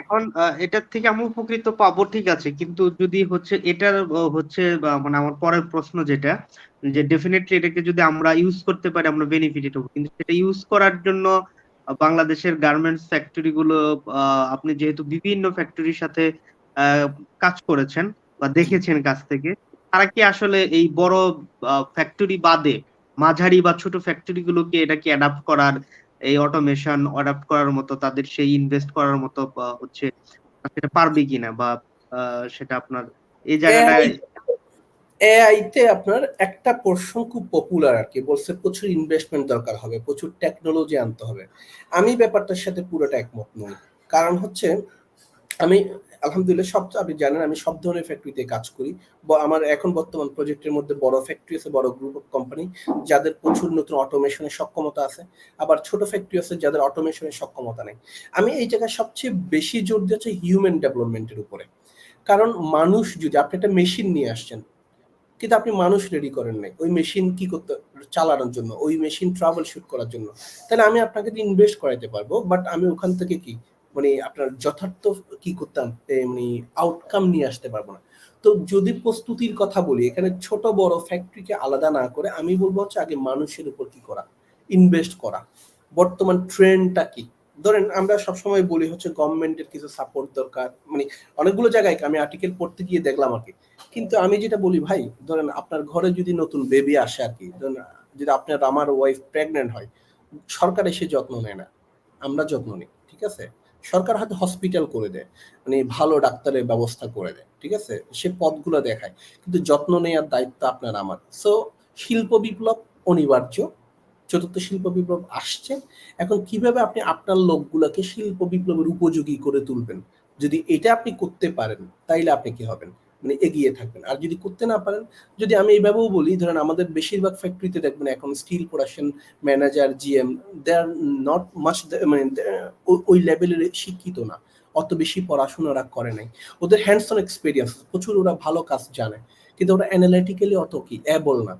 এখন এটার থেকে আমি উপকৃত পাবো, ঠিক আছে, কিন্তু যদি হচ্ছে, এটার হচ্ছে মানে আমার পরের প্রশ্ন যেটা, যে ডেফিনেটলি এটাকে যদি আমরা ইউজ করতে পারি, আমরা বেনিফিটেড হব। কিন্তু সেটা ইউজ করার জন্য বাংলাদেশের গার্মেন্টস ফ্যাক্টরি গুলো আপনি যেহেতু বিভিন্ন ফ্যাক্টরির সাথে কাজ করেছেন, বা দেখেছেন কাছ থেকে, তারা কি আসলে এই বড় ফ্যাক্টরি বাদে মাঝারি বা ছোট ফ্যাক্টরি গুলোকে এটাকে অ্যাডাপ্ট করার এই অটোমেশন অ্যাডাপ্ট করার মতো, তাদের সেই ইনভেস্ট করার মতো হচ্ছে সেটা পারবে কিনা, বা সেটা আপনার এই জায়গাটায় এআইতে আপনার একটা পোর্শন খুব পপুলার আর কি, বলছে প্রচুর ইনভেস্টমেন্ট দরকার হবে, প্রচুর টেকনোলজি আনতে হবে। আমি ব্যাপারটার সাথে পুরোটা একমত নই। কারণ হচ্ছে, আমি আলহামদুলিল্লাহ, সব আপনি জানেন, আমি সব ধরনের ফ্যাক্টরিতে কাজ করি। আমার এখন বর্তমান প্রজেক্টের মধ্যে বড় ফ্যাক্টরি আছে, বড় গ্রুপ অফ কোম্পানি যাদের প্রচুর নতুন অটোমেশনের সক্ষমতা আছে। আবার ছোট ফ্যাক্টরি আছে, যাদের অটোমেশনের সক্ষমতা নেই। আমি এই জায়গায় সবচেয়ে বেশি জোর দিয়েছি হিউম্যান ডেভেলপমেন্টের উপরে। কারণ মানুষ যদি, আপনি একটা মেশিন নিয়ে আসছেন, কিন্তু আপনি মানুষ রেডি করেন নাই, ওই মেশিন কি করতে, চালানোর জন্য, ওই মেশিন ট্রাভেল শুট করার জন্য, তাহলে আমি আপনাকে ইনভেস্ট করাইতে পারব বাট আমি ওখান থেকে কি মানে আপনার যথার্থ কি করতাম মানে আউটকাম নিয়ে আসতে পারব না। তো যদি প্রস্তুতির কথা বলি, এখানে ছোট বড় ফ্যাক্টরিকে আলাদা না করে আমি বলব হচ্ছে আগে মানুষের উপর কি করা ইনভেস্ট করা। বর্তমান ট্রেন্ডটা কি? ধরেন আমরা সবসময় বলি হচ্ছে গভর্নমেন্টের কিছু সাপোর্ট দরকার মানে অনেকগুলো জায়গায় আমি আর্টিকেল পড়তে গিয়ে দেখলাম আর কি কিন্তু আমি যেটা বলি, ভাই, ধরেন আপনার ঘরে যদি নতুন বেবি আসে আর কি, ধরেন যদি আপনার আমার ওয়াইফ প্রেগনেন্ট হয়, সরকার এসে যত্ন নেয় না, আমরা যত্ন নিই, ঠিক আছে? সরকার হাতে হসপিটাল করে দেয় মানে ভালো ডাক্তারের ব্যবস্থা করে দেয়, ঠিক আছে? সে পদগুলো দেখায়, কিন্তু যত্ন নেওয়ার দায়িত্ব আপনার আমার। সো শিল্প বিপ্লব অনিবার্য, চতুর্থ শিল্প বিপ্লব আসছে। এখন কীভাবে আপনি আপনার লোকগুলোকে শিল্প বিপ্লবের উপযোগী করে তুলবেন? যদি এটা আপনি করতে পারেন, তাইলে আপনি কি হবেন? মানে এগিয়ে থাকবেন। আর যদি করতে না পারেন, যদি আমি এইভাবেও বলি, ধরেন আমাদের বেশিরভাগ ফ্যাক্টরিতে দেখবেন এখন steel production manager GM they are not much মানে ওই লেভেলের শিক্ষিত না। অত বেশি পড়াশোনা ওরা করে নাই। ওদের হ্যান্ডস অন এক্সপিরিয়েন্স প্রচুর ওরা ভালো কাজ জানে। কিন্তু ওরা অ্যানালিটিক্যালি অত কি অ্যাবল না।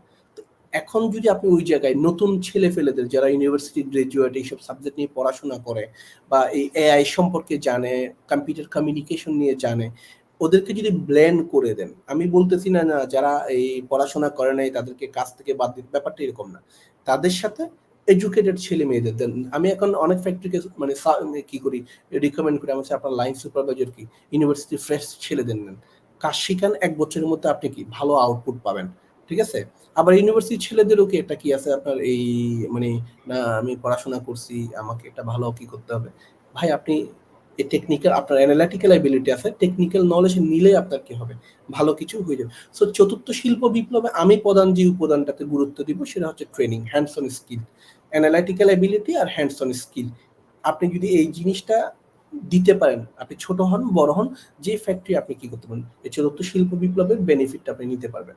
এখন যদি আপনি ওই জায়গায় নতুন ছেলে ফেলেদের যারা ইউনিভার্সিটি গ্রাজুয়েট এইসব সাবজেক্ট নিয়ে পড়াশোনা করে বা এই এআই সম্পর্কে জানে কম্পিউটার কমিউনিকেশন নিয়ে জানে ওদেরকে যদি ব্লেন্ড করে দেন, আমি বলতেছি না না, যারা এই পড়াশোনা করে নাই, তাদেরকে কাজ থেকে বাদ দিতে, ব্যাপারটা এরকম না। তাদের সাথে এডুকেটেড ছেলে মেয়েদের, দেন আমি এখন অনেক ফ্যাক্টরিকে মানে কি করি রিকমেন্ড করি, আমার আপনার লাইন সুপারভাইজার কি ইউনিভার্সিটি ফ্রেশ ছেলেদের নেন। কাজ শিখান, এক বছরের মধ্যে আপনি কি, ভালো আউটপুট পাবেন, ঠিক আছে? আবার ইউনিভার্সিটি ছেলেদেরও কি, একটা কি আছে আপনার এই মানে না, আমি পড়াশোনা করছি, আমাকে একটা ভালো কি করতে হবে? ভাই, আপনি এই টেকনিক্যাল আপনার অ্যানালাইটিক্যাল অ্যাবিলিটি আছে টেকনিক্যাল নলেজ নিলে আপনার কি হবে? ভালো কিছু হয়ে যাবে। সো চতুর্থ শিল্প বিপ্লবে আমি প্রধান যে উপাদানটাতে গুরুত্ব দিব, সেটা হচ্ছে training hands on skill analytical ability R hands on skill আপনি যদি এই জিনিসটা দিতে পারেন, আপনি ছোট হন, বড় হন, যে ফ্যাক্টরি আপনি কি করতে পারেন, এই চতুর্থ শিল্প বিপ্লবের বেনিফিটটা আপনি নিতে পারবেন।